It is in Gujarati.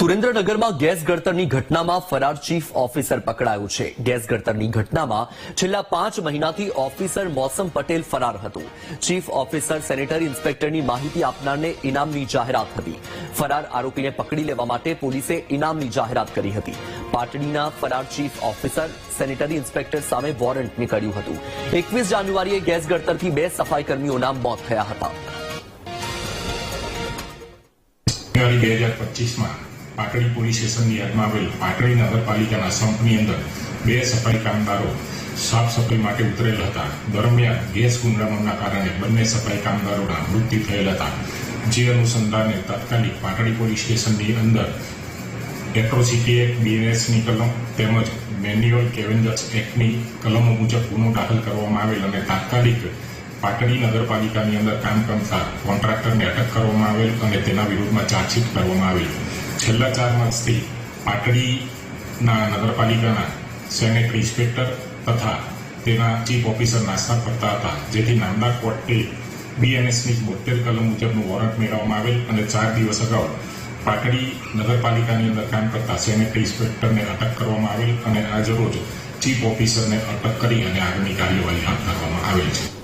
સુરેન્દ્રનગરમાં ગેસ ગળતરની ઘટનામાં ફરાર ચીફ ઓફિસર પકડાયો છે. ગેસ ગળતરની ઘટનામાં છેલ્લા પાંચ મહિનાથી ઓફિસર મોસમ પટેલ ફરાર હતું. ચીફ ઓફિસર, સેનેટરી ઇન્સ્પેક્ટરની માહિતી આપનારને ઇનામની જાહેરાત હતી. ફરાર આરોપીને પકડી લેવા માટે પોલીસે ઇનામની જાહેરાત કરી હતી. પાટડીના ફરાર ચીફ ઓફિસર, સેનેટરી ઇન્સ્પેક્ટર સામે વોરંટ નીકળ્યું હતું. એકવીસ જાન્યુઆરીએ ગેસ ગળતરથી બે સફાઈ કર્મીઓના મોત થયા હતા. જાન્યુઆરી બે પાટડી પોલીસ સ્ટેશનની યાદમાં આવેલ પાટડી નગરપાલિકાના સંપની અંદર બે સફાઈ કામદારો સાફ સફાઈ માટે ઉતરેલ હતા. દરમિયાન ગેસ ગુંગળામણના કારણે બંને સફાઈ કામદારોના મૃત્યુ થયેલ હતા. જે અનુસંધાને તાત્કાલિક પાટડી પોલીસ સ્ટેશનની અંદર એટ્રોસિટી એક્ટ બીએનએસની કલમ તેમજ મેન્યુઅલ કેવેન્જર્સ એક્ટની કલમો મુજબ ગુનો દાખલ કરવામાં આવેલ અને તાત્કાલિક પાટડી નગરપાલિકાની અંદર કામ કરતા કોન્ટ્રાક્ટરને અટક કરવામાં આવેલ અને તેના વિરુદ્ધમાં ચાર્જશીટ કરવામાં આવેલ. છેલ્લા ચાર માસથી પાટડીના નગરપાલિકાના સેનેટરી ઇન્સ્પેક્ટર તથા તેના ચીફ ઓફિસર નાસ્તા કરતા હતા, જેથી નામદાર કોર્ટે બીએનએસની બોતેર કલમ મુજબનું વોરંટ મેળવવામાં આવેલ અને ચાર દિવસ અગાઉ પાટડી નગરપાલિકાની અંદર કામ કરતા સેનેટરી ઇન્સ્પેક્ટરને અટક કરવામાં આવેલ અને આજે રોજ ચીફ ઓફિસરને અટક કરી અને આગળની કાર્યવાહી હાથ ધરવામાં આવેલ છે.